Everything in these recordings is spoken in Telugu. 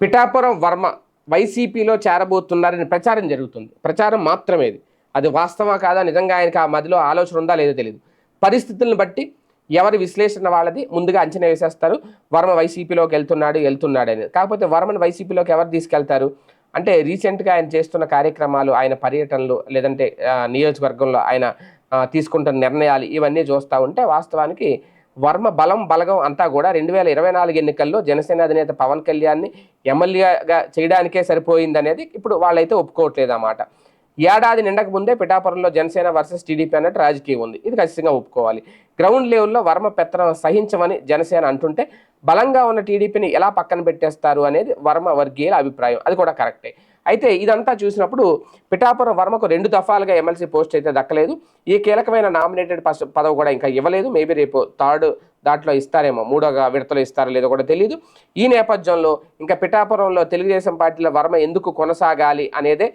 పిఠాపురం వర్మ వైసీపీలో చేరబోతున్నారని ప్రచారం జరుగుతుంది. ప్రచారం మాత్రమే అది వాస్తవా కాదా? నిజంగా ఆయనకి ఆ మదిలో ఆలోచన ఉందా లేదో తెలియదు పరిస్థితులను బట్టి ఎవరి విశ్లేషణ వాళ్ళది ముందుగా అంచనా వేసేస్తారు. వర్మ వైసీపీలోకి వెళ్తున్నాడు వెళ్తున్నాడు అనేది కాకపోతే వర్మను వైసీపీలోకి ఎవరు తీసుకెళ్తారు? అంటే రీసెంట్గా ఆయన చేస్తున్న కార్యక్రమాలు ఆయన పర్యటనలు లేదంటే నియోజకవర్గంలో ఆయన తీసుకుంటున్న నిర్ణయాలు ఇవన్నీ చూస్తూ ఉంటే వాస్తవానికి వర్మ బలం బలగం అంతా కూడా రెండు వేల ఇరవై నాలుగు ఎన్నికల్లో జనసేన అధినేత పవన్ కళ్యాణ్ని ఎమ్మెల్యేగా చేయడానికే సరిపోయింది అనేది ఇప్పుడు వాళ్ళైతే ఒప్పుకోవట్లేదు అన్నమాట ఏడాది నిండక ముందే పిఠాపురంలో జనసేన వర్సెస్ టీడీపీ అన్నట్టు రాజకీయం ఉంది. ఇది ఖచ్చితంగా ఒప్పుకోవాలి. గ్రౌండ్ లెవెల్లో వర్మ పెత్తనం సహించమని జనసేన అంటుంటే బలంగా ఉన్న టీడీపీని ఎలా పక్కన పెట్టేస్తారు అనేది వర్మ వర్గీయుల అభిప్రాయం. అది కూడా కరెక్టే. అయితే ఇదంతా చూసినప్పుడు పిఠాపురం వర్మకు రెండు దఫాలుగా ఎమ్మెల్సీ పోస్ట్ అయితే దక్కలేదు. ఈ కీలకమైన నామినేటెడ్ పదవి కూడా ఇంకా ఇవ్వలేదు. మేబీ రేపు థర్డ్ దాంట్లో ఇస్తారేమో మూడోగా విడతలో ఇస్తారో లేదో కూడా తెలియదు ఈ నేపథ్యంలో ఇంకా పిఠాపురంలో తెలుగుదేశం పార్టీలో వర్మ ఎందుకు కొనసాగాలి అనేదే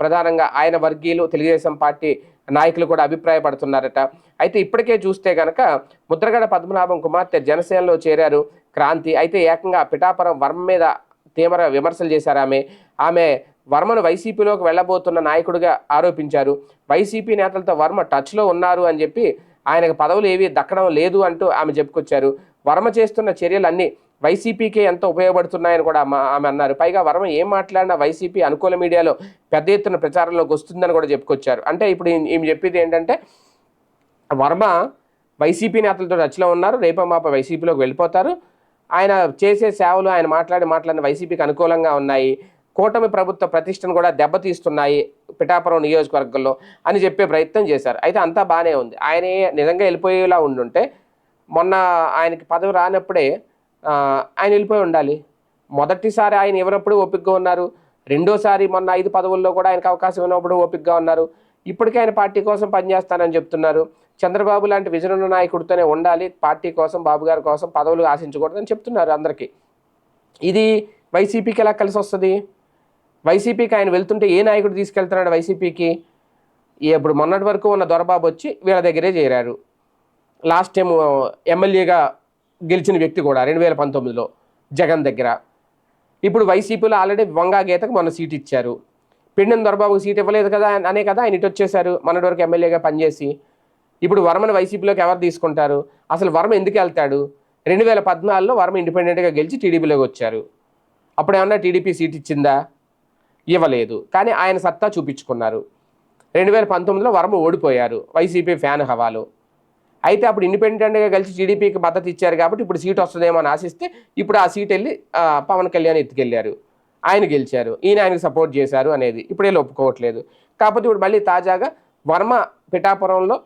ప్రధానంగా ఆయన వర్గీయులు తెలుగుదేశం పార్టీ నాయకులు కూడా అభిప్రాయపడుతున్నారట. అయితే ఇప్పటికే చూస్తే గనక ముద్రగడ పద్మనాభం కుమార్తె జనసేనలో చేరారు క్రాంతి. అయితే ఏకంగా పిఠాపురం వర్మ మీద తీవ్ర విమర్శలు చేశారు ఆమె. ఆమె వర్మను వైసీపీలోకి వెళ్ళబోతున్న నాయకుడిగా ఆరోపించారు. వైసీపీ నేతలతో వర్మ టచ్లో ఉన్నారు అని చెప్పి ఆయనకు పదవులు ఏవి దక్కడం లేదు అంటూ ఆమె చెప్పుకొచ్చారు. వర్మ చేస్తున్న చర్యలన్నీ వైసీపీకే ఎంతో ఉపయోగపడుతున్నాయని కూడా ఆమె ఆమె అన్నారు. పైగా వర్మ ఏం మాట్లాడినా వైసీపీ అనుకూల మీడియాలో పెద్ద ఎత్తున ప్రచారంలోకి వస్తుందని కూడా చెప్పుకొచ్చారు. అంటే ఇప్పుడు ఈమె చెప్పేది ఏంటంటే వర్మ వైసీపీ నేతలతో టచ్లో ఉన్నారు రేపో మాప వైసీపీలోకి వెళ్ళిపోతారు. ఆయన చేసే సేవలు ఆయన మాట్లాడి మాట్లాడిన వైసీపీకి అనుకూలంగా ఉన్నాయి. కూటమి ప్రభుత్వ ప్రతిష్టను కూడా దెబ్బతీస్తున్నాయి పిఠాపురం నియోజకవర్గంలో అని చెప్పే ప్రయత్నం చేశారు. అయితే అంతా బాగానే ఉంది. ఆయన నిజంగా వెళ్ళిపోయేలా ఉండుంటే మొన్న ఆయనకి పదవి రానప్పుడే ఆయన వెళ్ళిపోయి ఉండాలి. మొదటిసారి ఆయన ఎవరప్పుడు ఓపిక్గా ఉన్నారు? రెండోసారి మొన్న ఐదు పదవుల్లో కూడా ఆయనకు అవకాశం ఉన్నప్పుడు ఓపిక్గా ఉన్నారు. ఇప్పటికే ఆయన పార్టీ కోసం పనిచేస్తానని చెప్తున్నారు. చంద్రబాబు లాంటి విజన్ నాయకుడితోనే ఉండాలి. పార్టీ కోసం బాబు గారి కోసం పదవులు ఆశించకూడదని చెప్తున్నారు అందరికీ. ఇది వైసీపీకి ఎలా కలిసి వస్తుంది? వైసీపీకి ఆయన వెళ్తుంటే ఏ నాయకుడు తీసుకెళ్తున్నాడు వైసీపీకి? ఇప్పుడు మొన్నటి వరకు ఉన్న దొరబాబు వచ్చి వీళ్ళ దగ్గరే చేరారు. లాస్ట్ టైం ఎమ్మెల్యేగా గెలిచిన వ్యక్తి కూడా రెండు వేల పంతొమ్మిదిలో జగన్ దగ్గర. ఇప్పుడు వైసీపీలో ఆల్రెడీ వంగా గీతకు మన సీట్ ఇచ్చారు. పిండిన దొరబాబుకు సీట్ ఇవ్వలేదు కదా అనే కదా ఆయన ఇటు వచ్చేసారు మొన్నటి వరకు ఎమ్మెల్యేగా పనిచేసి. ఇప్పుడు వర్మను వైసీపీలోకి ఎవరు తీసుకుంటారు? అసలు వర్మ ఎందుకు వెళ్తాడు? రెండు వేల పద్నాలుగులో వర్మ ఇండిపెండెంట్గా గెలిచి టీడీపీలోకి వచ్చారు. అప్పుడు ఏమన్నా టీడీపీ సీట్ ఇచ్చిందా? ఇవ్వలేదు. కానీ ఆయన సత్తా చూపించుకున్నారు. రెండు వేల పంతొమ్మిదిలో వర్మ ఓడిపోయారు వైసీపీ ఫ్యాన్ హవాలో. అయితే అప్పుడు ఇండిపెండెంట్గా కలిసి టీడీపీకి మద్దతు ఇచ్చారు కాబట్టి ఇప్పుడు సీట్ వస్తుందేమో అని ఆశిస్తే ఇప్పుడు ఆ సీట్ వెళ్ళి పవన్ కళ్యాణ్ ఎత్తుకెళ్ళారు ఆయన గెలిచారు. ఈయన ఆయనకు సపోర్ట్ చేశారు అనేది. ఇప్పుడే ఒప్పుకోవట్లేదు. కాకపోతే ఇప్పుడు మళ్ళీ తాజాగా వర్మ పిఠాపురంలో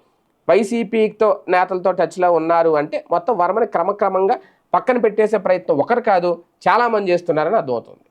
వైసీపీతో నేతలతో టచ్లో ఉన్నారు అంటే మొత్తం వర్మని క్రమక్రమంగా పక్కన పెట్టేసే ప్రయత్నం ఒకరు కాదు చాలామంది చేస్తున్నారని అర్థమవుతుంది.